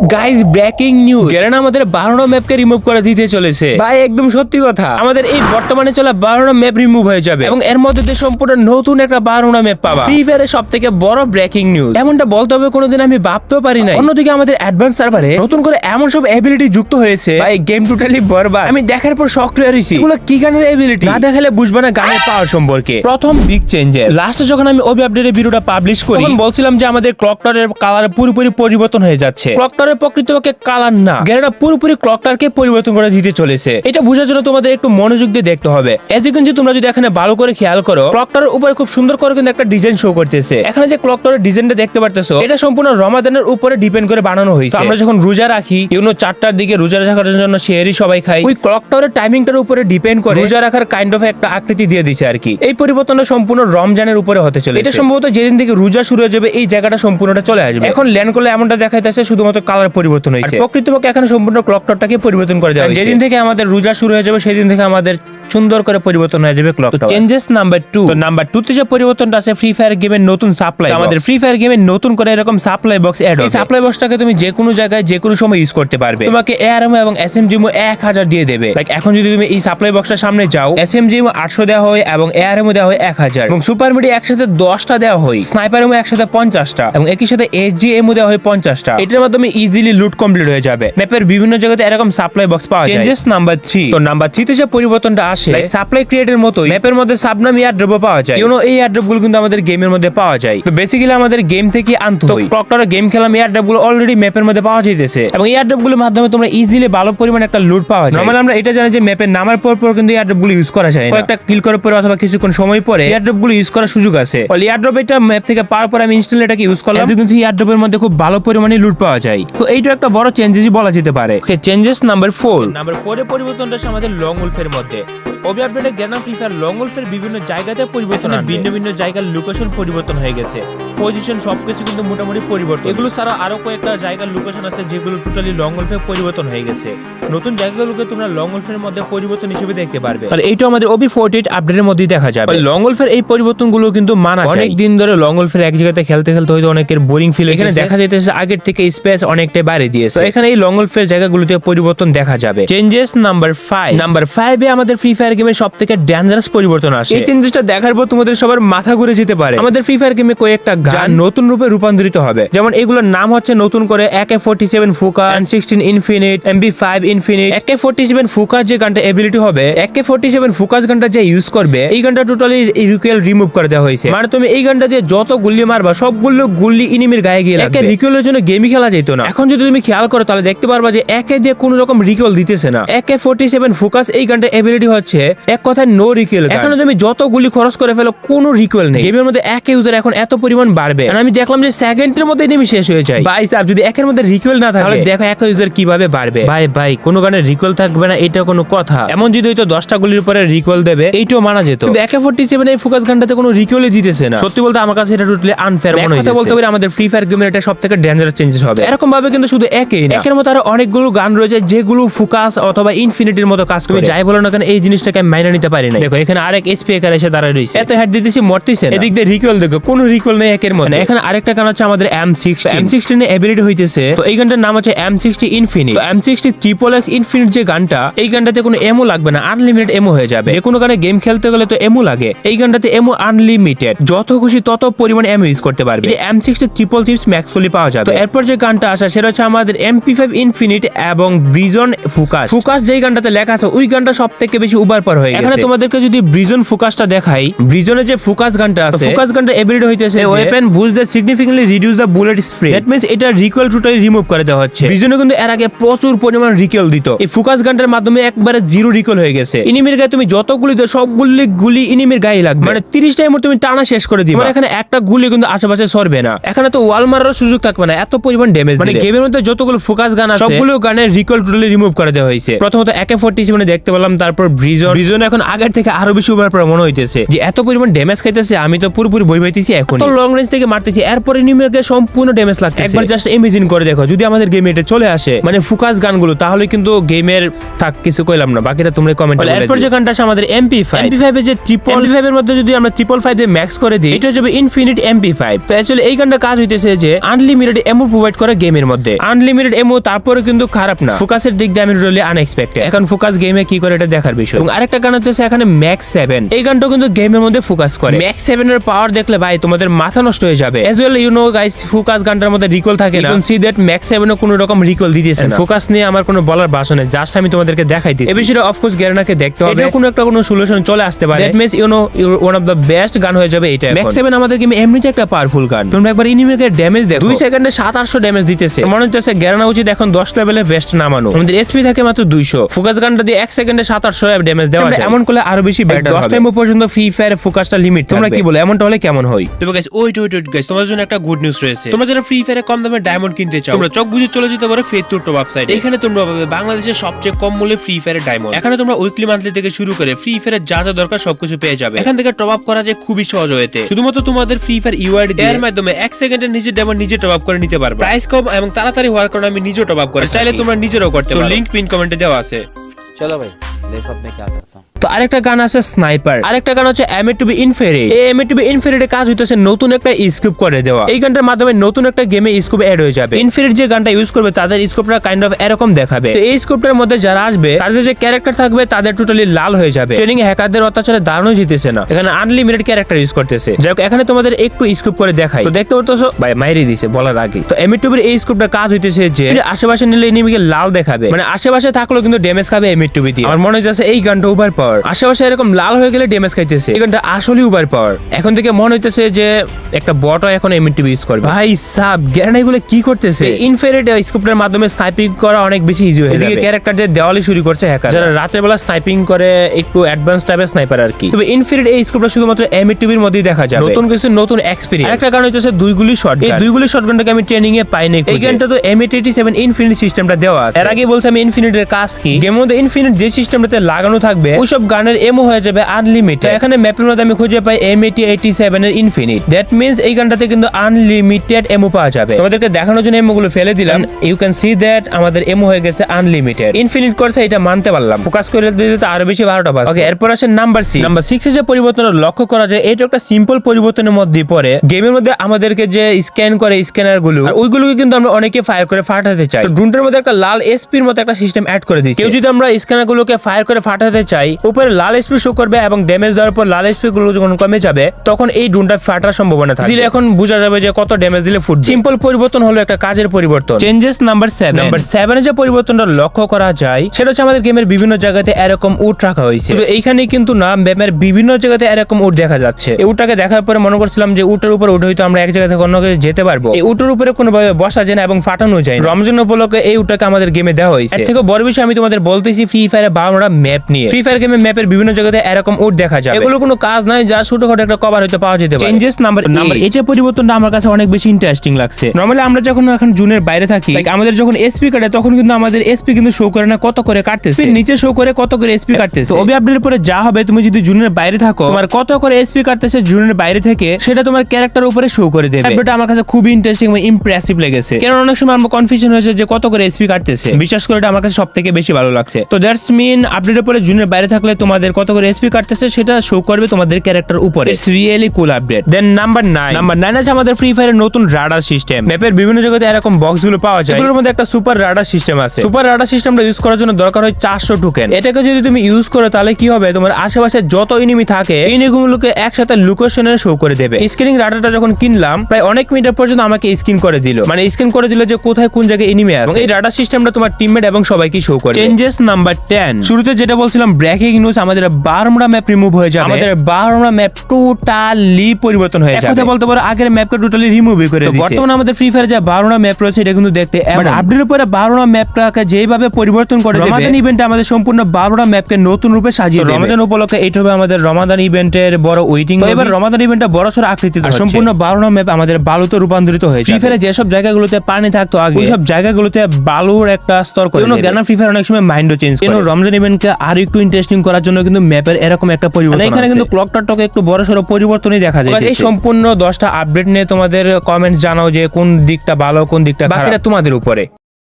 Guys breaking news Garena আমাদের বারোটা ম্যাপকে remove করে দিতে চলেছে। ভাই একদম সত্যি কথা। আমাদের এই বর্তমানে চলা বারোটা ম্যাপ রিমুভ হয়ে যাবে এবং এর মধ্যে দিয়ে সম্পূর্ণ নতুন একটা বারোটা ম্যাপ পাবা। ফ্রি ফায়ারের সব থেকে বড় ব্রেকিং নিউজ এমনটা বলতে হবে কোনোদিন আমি ভাবতেও পারি না অন্যদিকে আমাদের অ্যাডভান্স সার্ভারে নতুন করে এমন সব এবিলিটি যুক্ত হয়েছে। ভাই গেম টোটালি বরবাদ। আমি দেখার পর শক্ট হয়ে রয়েছি এগুলো কি গানের এবিলিটি না দেখালে বুঝবে না গানের পাওয়ার সম্পর্কে। প্রথম বিগ চেঞ্জেস লাস্টে যখন আমি ওবি আপডেটের ভিডিওটা পাবলিশ করি তখন বলছিলাম যে আমাদের ক্লকটারের কালার পুরোপুরি পরিবর্তন হয়ে যাচ্ছে। ক্লকটারের প্রকৃতপক্ষে কালার না। গেরেরা পুরোপুরি ক্লকটারকে পরিবর্তন করে দিতে চলেছে। এটা বোঝার জন্য তোমাদের একটু মনোযোগ দিয়ে দেখতে হবে। এজ ইউ যে তোমরা যদি এখানে ভালো করে খেয়াল করো ক্লকটার উপরে খুব সুন্দর করে কিন্তু একটা ডিজাইন শো করতেছে। এখানে যে ক্লকটারের ডিজাইনটা দেখতে পারতেছো এটা সম্পূর্ণ রমাদানের উপরে ডিপেন্ড করে বানানো হয়েছে। আমরা যখন রোজা রাখি ইউনো চারটার দিকে রোজা রাখার জন্য শেয়ারই সবাই খাই ওই ক্লকটারের টাইমিংটার উপরে ডিপেন্ড করে রোজা রাখার কাইন্ড অফ একটা আকৃতি দিয়ে দিচ্ছে আর কি। এই পরিবর্তনটা সম্পূর্ণ রমজানের উপরে হতে চলে এটা সম্ভবত যেদিন থেকে রোজা শুরু হয়ে যাবে এই জায়গাটা সম্পূর্ণটা চলে আসবে। এখন ল্যান্ড করলে এমনটা দেখাইতেছে শুধুমাত্র কালার পরিবর্তন হয়েছে। প্রকৃতপক্ষে এখানে সম্পূর্ণ ক্লক ক্লকটারটাকে পরিবর্তন করে দেওয়া যেদিন থেকে আমাদের রোজা শুরু হয়ে যাবে সেদিন থেকে আমাদের সুন্দর করে পরিবর্তন হয়ে যাবে clock changes number two number two তে যে পরিবর্তনটা আছে ফ্রি ফায়ার গেমের নতুন সাপ্লাই আমাদের ফ্রি ফায়ার গেমের নতুন করে এরকম সাপ্লাই বক্স অ্যাড হবে। সাপ্লাই বক্সটাকে তুমি যে কোনো জায়গায় যে কোনো সময় ইউজ করতে পারবে। তোমাকে এআরএম এবং এসএমজিমো এক হাজার দিয়ে দেবে। লাইক এখন যদি তুমি এই সাপ্লাই বক্সটার সামনে যাও এসএমজিমো আটশো দেওয়া হয় এবং এআরএম দেওয়া হয় এক হাজার। এবং সুপার মিডি একসাথে দশটা দেওয়া হয়। স্নাইপার এমও একসাথে পঞ্চাশটা এবং একই সাথে এসজিএম দেওয়া হয় পঞ্চাশটা। এটার মাধ্যমে ইজিলি লুট কমপ্লিট হয়ে যাবে। ম্যাপের বিভিন্ন জায়গাতে এরকম সাপ্লাই বক্স পাওয়া যায়। চেঞ্জেস নাম্বার থ্রি তো নাম্বার থ্রিতে যে পরিবর্তনটা আসে সাপ্লাই ক্রিয়েটের মতোই ম্যাপের মধ্যে সাবনাম এয়ার ড্রপ পাওয়া যায়। ইউনো এই এয়ার ড্রপগুলো কিন্তু আমাদের গেমের মধ্যে পাওয়া যায়। তো বেসিক্যালি আমাদের গেম থেকে আনতে হয়। ক্লকটারে গেম খেলাম এয়ার ড্রপগুলো অলরেডি ম্যাপের মধ্যে পাওয়া যাইতেছে। এবং এয়ার ড্রপগুলোর মাধ্যমে তোমরা ইজিলি ভালো পরিমাণে একটা লুট পাওয়া যায়। নর্মালি আমরা এটা জানি যে ম্যাপের নামার পর পর কিন্তু এয়ার ড্রপগুলো ইউজ করা যায় একটা কিল করার পরে অথবা কিছুক্ষণ সময় পরে এয়ার ড্রপগুলো ইউজ করার সুযোগ আছে। এয়ার ড্রপ এটা ম্যাপ থেকে পাওয়ার পর আমি ইনস্টল এটাকে ইউজ করলাম। কিন্তু এয়ার ড্রপের মধ্যে খুব ভালো পরিমাণে লুট পাওয়া যায়। তো এইটা একটা বড় চেঞ্জেসই বলা যেতে পারে। Changes number four number four এর পরিবর্তনটা আমাদের লং উলফের মধ্যে। ওবি আপডেটে জ্ঞানা ফ্রি ফায়ার লং উলফের বিভিন্ন জায়গাতে পরিবর্তন। ভিন্ন ভিন্ন জায়গার লোকেশন পরিবর্তন হয়ে গেছে। পজিশন সবকিছু কিন্তু মোটামুটি পরিবর্তন। এগুলো ছাড়া আরও কয়েকটা জায়গার লোকেশন আছে যেগুলো টোটালি লং উলফে পরিবর্তন হয়ে গেছে। নতুন জায়গাগুলোকে তোমরা লং উলফের মধ্যে পরিবর্তন হিসেবে দেখতে পারবে। আর এইটা আমাদের ওবি ফোর্টি এইট আপডেটের মধ্যেই দেখা যাবে। লং উলফের এই পরিবর্তনগুলো কিন্তু মানা অনেক দিন ধরে লং উলফের এক জায়গাতে খেলতে খেলতে হয়তো অনেকের বোরিং ফিল এখানে দেখা যাইতেছে আগের থেকে স্পেস অনেকটাই বাড়িয়ে দিয়েছে। এখানে এই লং উলফের জায়গাগুলোতে পরিবর্তন দেখা যাবে। চেঞ্জেস নাম্বার ফাইভ নাম্বার ফাইভে আমাদের ফ্রি ফায়ার গেমের সব থেকে ডেঞ্জারাস পরিবর্তন আসে। এই চেঞ্জেসটা দেখার পর তোমাদের সবার মাথা ঘুরে যেতে পারে। আমাদের ফ্রি ফায়ার গেমে কয়েকটা গান নতুন রূপে রূপান্তরিত হবে। যেমন এগুলোর নাম হচ্ছে নতুন করে AK forty seven focus sixteen infinite MB five infinite AK forty seven focus যে গানটা এবিলিটি হবে একে ফোর্টি সেভেন ফোকাস গানটা যে ইউজ করবে এই গানটা টোটালি রিকুয়েল রিমুভ করে দেওয়া হয়েছে। মানে তুমি এই গানটা দিয়ে যত গুল্লি মারবা সবগুলো গুল্লি ইনিমির গায়ে গিয়ে লাগবে। রিকুয়েলের জন্য গেমই খেলা যেত না। এখন যদি তুমি খেয়াল করো তাহলে দেখতে পারবা যে একে দিয়ে কোনো রকম রিকুয়েল দিতেছে না। একে ফোর্টি সেভেন ফোকাস এই গানটা এবিলিটি হচ্ছে এক কথায় নো রিকুয়েল এখানে তুমি যত গুলি খরচ করে ফেলো কোনো রিকুয়েল নেই। গেমের মধ্যে এক ইউজার এখন এত পরিমাণ বাড়বে। আমি দেখলাম যে সেকেন্ডের মধ্যে এনিমি শেষ হয়ে যায়। ভাই স্যার যদি একের মধ্যে রিকুয়েল না থাকে তাহলে দেখো এক ইউজার কীভাবে বাড়বে। ভাই ভাই কোনো গানে রিকুয়েল থাকবে না এটা কোনো কথা। এমন যদি হয়তো দশটা গুলির উপরে রিকুয়েল দেবে এইটাও মানা যেত। কিন্তু একে ফোর্টি সেভেন এই ফোকাস গানটাতে কোনো রিকুয়েলই দিতেছে না। সত্যি বলতে আমার কাছে এটা টোটালি আনফেয়ার মনে হয় বলতে পারি আমাদের ফ্রি ফায়ার গেমের এটা সব থেকে ডেঞ্জারাস চেঞ্জেস হবে। এরকম ভাবে কিন্তু শুধু একই না। একের মতো আরও অনেকগুলো গান রয়েছে যেগুলো ফোকাস অথবা ইনফিনিটির মতো কাজ করে। যাই বলো না কেন এই জিনিসটাকে আমি মাইনে নিতে পারি না দেখো এখানে আরেক স্পিকার এসে দাঁড়ায় রয়েছে। এত হেড দিতেছি মরতেছে এদিক দিয়ে রিকল দেখো কোনো রিকল নেই একের মধ্যে। এখানে আরেকটা গান হচ্ছে আমাদের M sixty M sixteen ability হইতেছে। তো এই গানটার নাম হচ্ছে M sixty infinite M sixty triple X infinite যে গানটা এই গানটাতে কোনো এমও লাগবে না আনলিমিটেড এমও হয়ে যাবে। যে কোনো গানে গেম খেলতে গেলে তো এমও লাগে। এই গানটাতে এমও আনলিমিটেড যত খুশি তত পরিমাণ এমও ইউজ করতে পারবে। এম সিক্সটি ট্রিপল চিপস ম্যাক্সফুলি পাওয়া যাবে। তো এরপর যে গানটা আসা সেটা হচ্ছে আমাদের এমপি ফাইভ ইনফিনিট এবং ব্রিজন ফুকাস ফুকাস যেই গানটাতে লেখা আছে ওই গানটা সব থেকে বেশি উবার পর হয়ে গেছে। এখানে তোমাদেরকে যদি ব্রিজন ফুকাসটা দেখাই ব্রিজনের যে ফুকাস গানটা আছে ফুকাস গানটা এবিলিটি হইতেছে weapon boos the significantly reduce the bullet spray that means এটা রিকয়েল টোটালি রিমুভ করে দেওয়া হচ্ছে। ব্রিজনে কিন্তু এর আগে প্রচুর পরিমাণ রিকয়েল দিত। এই ফুকাস গানটার মাধ্যমে একবারে জিরো রিকয়েল হয়ে গেছে। ইনিমির গায়ে তুমি যত গুলি দাও সবগুলি গুলি ইনিমির গায়ে লাগবে। মানে তিরিশ টাইম তুমি টানা শেষ করে দিবে। এখানে একটা গুলি কিন্তু আশেপাশে সরবে না। এখানে তো ওয়াল মারার সুযোগ থাকবে না এত পরিমাণ ড্যামেজ মানে গেমের মধ্যে যতগুলো ফোকাস গান আছে সবগুলো গানের রিকয়েল টোটালি রিমুভ করে দেওয়া হয়েছে। প্রথমত একে ফোর্টি দেখতে পেলাম তারপর ব্রিজন বিজন এখন আগের থেকে আরও বেশি পর মনে হইতেছে যে এত পরিমাণ ড্যামেজ খাইতেছে আমি তো পুরোপুরি বই পাইতেছি এখন তো লং রেঞ্জ থেকে মারতেছি এরপরে নিউমেরকে সম্পূর্ণ ড্যামেজ লাগতেছে। একবার জাস্ট ইমেজিন করে দেখো যদি আমাদের গেমে এটা চলে আসে মানে ফোকাস গানগুলো তাহলে কিন্তু গেমের থাক কিছু কইলাম না বাকিটা তোমরা কমেন্ট এরপর যে গানটা আছে আমাদের এমপি ফাইভ এমপি ফাইভ যে ট্রিপল ফাইভ এর মধ্যে যদি আমরা ট্রিপল ফাইভ দিয়ে ম্যাক্স করে দিই এটা যাবে ইনফিনিট এমপি ফাইভ তো অ্যাকচুয়ালি এই গানটা কাজ হইতেছে যে আনলিমিটেড এমও প্রোভাইড করে গেমের মধ্যে। আনলিমিটেড এমও তারপরে কিন্তু খারাপ না। ফোকাসের দিক দিয়ে আমি রইলে আনএক্সপেক্টেড এখন ফোকাস গেমে কি করে এটা দেখার বিষয়? এবং আরেকটা গান হচ্ছে এখানে ম্যাক্স সেভেন এই গানটা কিন্তু গেমের মধ্যে ফোকাস করে। ম্যাক্স সেভেন এর পাওয়ার দেখলে ভাই তোমাদের মাথা নষ্ট হয়ে যাবে। As well you know guys focus গানটার মধ্যে রিকল থাকে না। সি দ্যাট ম্যাক্স সেভেন কোনো রকম রিকল দিতেছে না। ফোকাস নিয়ে আমার কোনো বলার ভাষা নেই। জাস্ট আমি তোমাদেরকে দেখাইতেছি। এই বিষয়ে অফকোর্স গেরানাকে দেখতে হবে। এটা কোনো একটা কোনো সলিউশন চলে আসতে পারে। That means you know one of the best gun হয়ে যাবে এটা ম্যাক্স সেভেন আমাদের গেমে এমনিতে একটা পাওয়ারফুল গান। তোমরা একবার ইনিমিকে ড্যামেজ দেখো। দুই সেকেন্ডে সাত আটশো ড্যামেজ দিতেছে। মনে হচ্ছে গেরানা উচিত এখন দশ লেভেলে বেস্ট নামানো। আমাদের এসপি থাকে মাত্র দুইশো। ফোকাস গানটা দিয়ে এক সেকেন্ডে সাত আটশো ড্যামেজ পারফরমেন্স দেওয়া যায়। এমন করলে আরও বেশি বেটার 10 টাইম পর্যন্ত ফ্রি ফায়ার ফোকাসটা লিমিট তোমরা কি বলে? এমনটা হলে কেমন হয়? তো गाइस ওই টু টু गाइस তোমাদের জন্য একটা গুড নিউজ রয়েছে। তোমরা যারা ফ্রি ফায়ারে কম দামে ডায়মন্ড কিনতে চাও তোমরা চোখ বুঝে চলে যেতে পারো ফেথ টুটো ওয়েবসাইট এখানে তোমরা পাবে বাংলাদেশের সবচেয়ে কম মূল্যে ফ্রি ফায়ারের ডায়মন্ড এখানে তোমরা উইকলি মান্থলি থেকে শুরু করে ফ্রি ফায়ারের যা যা দরকার সবকিছু পেয়ে যাবে। এখান থেকে টপ আপ করা যায় খুবই সহজ হয়েছে। শুধুমাত্র তোমাদের ফ্রি ফায়ার ইউআইডি এর মাধ্যমে এক সেকেন্ডে নিজে ডায়মন্ড নিজে টপ আপ করে নিতে পারবে। প্রাইস কম এবং তাড়াতাড়ি হওয়ার কারণে আমি নিজে টপ আপ করে চাইলে তোমরা নিজেরাও করতে পারো। লিংক পিন কমেন্টে দেওয়া আছে। চলো ভাই। देखो अब मैं क्या करता हूँ। তো আরেকটা গান আছে স্নাইপার আরেকটা গান হচ্ছে এম টু বি ইনফেরিট এই এম টু বি ইনফেরিটের কাজ হইতেছে নতুন একটা স্কুপ করে দেওয়া। এই গানটার মাধ্যমে নতুন একটা গেমে স্কুপ অ্যাড হয়ে যাবে। ইনফেরিট যে গানটা ইউজ করবে, তাদের স্কোপটা কাইন্ড অফ এরকম দেখাবে। তো এই স্কোপটার মধ্যে যারা আসবে, তাদের যে ক্যারেক্টার থাকবে, তাদের টোটালি লাল হয়ে যাবে। ট্রেনিং হ্যাকারদের অত্যাচারে দারুণ জিতেছে না। এখানে আনলিমিটেড ক্যারেক্টার ইউজ করতেছে। যাই এখানে তোমাদের একটু স্কুপ করে দেখাই। তো দেখতে পারতো ভাই, মাইরি দিছে, বলার আগে। তো এম টু এই স্কোপটা কাজ হইতেছে যে আশেপাশে নিলে এনিমিকে লাল দেখাবে। মানে আশেপাশে থাকলেও কিন্তু ড্যামেজ খাবে এম টু বি দিয়ে। আমার মনে হইতেছে এই গানটা ওভার পাওয়ার আশেপাশে এরকম লাল হয়ে গেলে ড্যামেজ খাইতেছে। এই গানটা আসলে ওভার পাওয়ার। এখন থেকে মনে হইতেছে যে একটা বটও এখন ইউজ করবে। ভাই সাব গ্যারান এগুলো কি করতেছে? স্কোপটার মাধ্যমে স্নাইপিং করা অনেক বেশি ইজি হয়ে যাবে। ক্যারেক্টার যে দেওয়ালি শুরু করছে হ্যাকার যারা রাতের বেলা স্নাইপিং করে একটু অ্যাডভান্স টাইপের স্নাইপার আর কি। তবে ইনফিনিট এই স্কোপটা শুধুমাত্র মধ্যেই দেখা যাবে। নতুন কিছু নতুন এক্সপেরিয়েন্স একটা কারণ হচ্ছে দুই গুলি শট এই দুই গুলি শটগানটাকে আমি ট্রেনিং এ পাইনি এই গানটা তো সেভেন ইনফিনিট সিস্টেমটা দেওয়া আছে। এর আগে বলতে আমি ইনফিনিটের কাজ কি? গেমের মধ্যে ইনফিনিট যে সিস্টেমটাতে লাগানো থাকবে ওইসব গানের এমও হয়ে যাবে আনলিমিটেড এখানে ম্যাপের মধ্যে আমি খুঁজে পাই এম এটি এইটি সেভেন এর ইনফিনিট দ্যাট মিনস এই গানটাতে কিন্তু আনলিমিটেড এমও পাওয়া যাবে। তোমাদেরকে দেখানোর জন্য এমও গুলো ফেলে দিলাম। ইউ ক্যান সি দ্যাট আমাদের এমও হয়ে গেছে আনলিমিটেড ইনফিনিট করছে এটা মানতে পারলাম। ফোকাস করে দিলে তো আরও বেশি বারোটা বাজ ওকে এরপর আসে নাম্বার সিক্স নাম্বার সিক্স যে পরিবর্তন লক্ষ্য করা যায় এটা একটা সিম্পল পরিবর্তনের মধ্যে পড়ে। গেমের মধ্যে আমাদেরকে যে স্ক্যান করে স্ক্যানারগুলো ওইগুলোকে কিন্তু আমরা অনেকে ফায়ার করে ফাটাতে চাই। তো ড্রোনটার মধ্যে একটা লাল এসপির মতো একটা সিস্টেম অ্যাড করে দিচ্ছি কেউ যদি আমরা স্ক্যানার গুলোকে ফায়ার করে ফাটাতে চাই উপরে লাল এসপি শো করবে এবং ড্যামেজ দেওয়ার পর লাল এসপি গুলো যখন কমে যাবে তখন এই ড্রোনটা ফাটার সম্ভাবনা থাকে দিলে এখন বোঝা যাবে যে কত ড্যামেজ দিলে ফুট সিম্পল পরিবর্তন হলো একটা কাজের পরিবর্তন। চেঞ্জেস নাম্বার সেভেন নাম্বার সেভেনে যে পরিবর্তনটা লক্ষ্য করা যায় সেটা হচ্ছে আমাদের গেমের বিভিন্ন জায়গাতে এরকম উট রাখা হয়েছে। কিন্তু এইখানে কিন্তু না ম্যাপের বিভিন্ন জায়গাতে এরকম উট দেখা যাচ্ছে। এই উটটাকে দেখার পরে মনে করছিলাম যে উটের উপর উঠে হয়তো আমরা এক জায়গা থেকে অন্য জায়গায় যেতে পারব। এই উটের উপরে কোনোভাবে বসা যায় না এবং ফাটানো যায় না। রমজান উপলক্ষে এই উটটাকে আমাদের গেমে দেওয়া হয়েছে। এর থেকে বড় বিষয় আমি তোমাদের বলতেছি ফ্রি ফায়ারে বারোটা ম্যাপ নিয়ে। ফ্রি ফায়ার গেমে ম্যাপের বিভিন্ন জায়গাতে এরকম উট দেখা যায় এগুলো কোনো কাজ নাই যা ছোটখাটো একটা কভার হয়তো পাওয়া যেতে পারে। চেঞ্জেস নাম্বার নাম্বার এটা পরিবর্তনটা আমার কাছে অনেক বেশি ইন্টারেস্টিং লাগছে। নর্মালি আমরা যখন এখন জুনের বাইরে থাকি আমাদের যখন এসপি কাটে তখন কিন্তু আমাদের এসপি কিন্তু শো করে না কত করে কাটতেছে। নিচে শো করে কত করে এসপি কাটতেছে। ওবি আপডেটের পরে যা হবে তুমি যদি জুনের বাইরে থাকো তোমার কত করে এসপি কাটতেছে জুনের বাইরে থেকে সেটা তোমার ক্যারেক্টার উপরে শো করে দেবে। আপডেটটা আমার কাছে খুবই ইন্টারেস্টিং এবং ইমপ্রেসিভ লেগেছে। কারণ অনেক সময় আমার কনফিউশন হয়েছে যে কত করে এসপি কাটতেছে। বিশ্বাস করে এটা আমার কাছে সব থেকে বেশি ভালো লাগছে। তো দ্যাটস মিন আপডেটের পরে জুনের বাইরে থাকলে তোমাদের কত করে এসপি কাটতেছে সেটা শো করবে তোমাদের ক্যারেক্টার উপরে। It's really cool update then number nine number nine আছে আমাদের ফ্রি ফায়ারের নতুন রাডার সিস্টেম ম্যাপের বিভিন্ন জায়গাতে এরকম বক্সগুলো পাওয়া যায়। এগুলোর মধ্যে একটা সুপার রাডার সিস্টেম আছে। সুপার রাডার সিস্টেমটা ইউজ করার জন্য দরকার হয় চারশো টোকেন এটাকে যদি তুমি ইউজ করো, তাহলে কি হবে? তোমার আশেপাশে যত এনিমি থাকে এনিমিগুলোকে একসাথে লোকেশনে শো করে দেবে। স্ক্রিনিং রাডারটা যখন কিনলাম, প্রায় অনেক মিনিট পর্যন্ত আমাকে স্ক্রিন করে দিল। মানে স্ক্রিন করে দিল যে কোথায় কোন জায়গায় এনিমি আছে। এই রাডার সিস্টেমটা তোমার টিমমেট এবং সবাইকে শো করে চেঞ্জেস নাম্বার টেন শুরুতে যেটা বলছিলাম ব্রেকিং নিউজ আমাদের বারমুড়া ম্যাপ রিমুভ হয়ে যাবে। আমাদের বারমুড়া ম্যাপ টোটালি পরিবর্তন হয়ে যাবে। কথা বলতে পারো আগের ম্যাপকে টোটালি রিমুভই করে দিয়েছে বর্তমানে আমাদের ফ্রি ফায়ার যে বারোনা ম্যাপ রয়েছে এটা কিন্তু দেখতে বাট আপডেটের পরে বারোনা ম্যাপটাকে যেভাবে পরিবর্তন করে দেবে রমাদান ইভেন্টে আমাদের সম্পূর্ণ বারোটা ম্যাপকে নতুন রূপে সাজিয়ে দেবে। রমাদান উপলক্ষে এটা হবে আমাদের রমাদান ইভেন্টের বড় ওয়েটিং এবার রমাদান ইভেন্টটা বড় সড় আকৃতি সম্পূর্ণ বারোনা ম্যাপ আমাদের বালুতে রূপান্তরিত হয়েছে ফ্রি ফায়ারে যেসব জায়গাগুলোতে পানি থাকতো আগে সব জায়গাগুলোতে বালুর একটা স্তর করে জ্ঞানা ফ্রি ফায়ার অনেক সময় মাইন্ডও চেঞ্জ করে। রমজান ইভেন্ট কন্টেন্টকে আরও একটু ইন্টারেস্টিং করার জন্য কিন্তু ম্যাপের এরকম একটা পরিবর্তন এখানে কিন্তু ক্লক টাটকে একটু বড় সড়ো পরিবর্তনই দেখা যায় এই সম্পূর্ণ দশটা আপডেট নিয়ে তোমাদের কমেন্ট জানাও যে কোন দিকটা ভালো কোন দিকটা বাকিটা তোমাদের উপরে।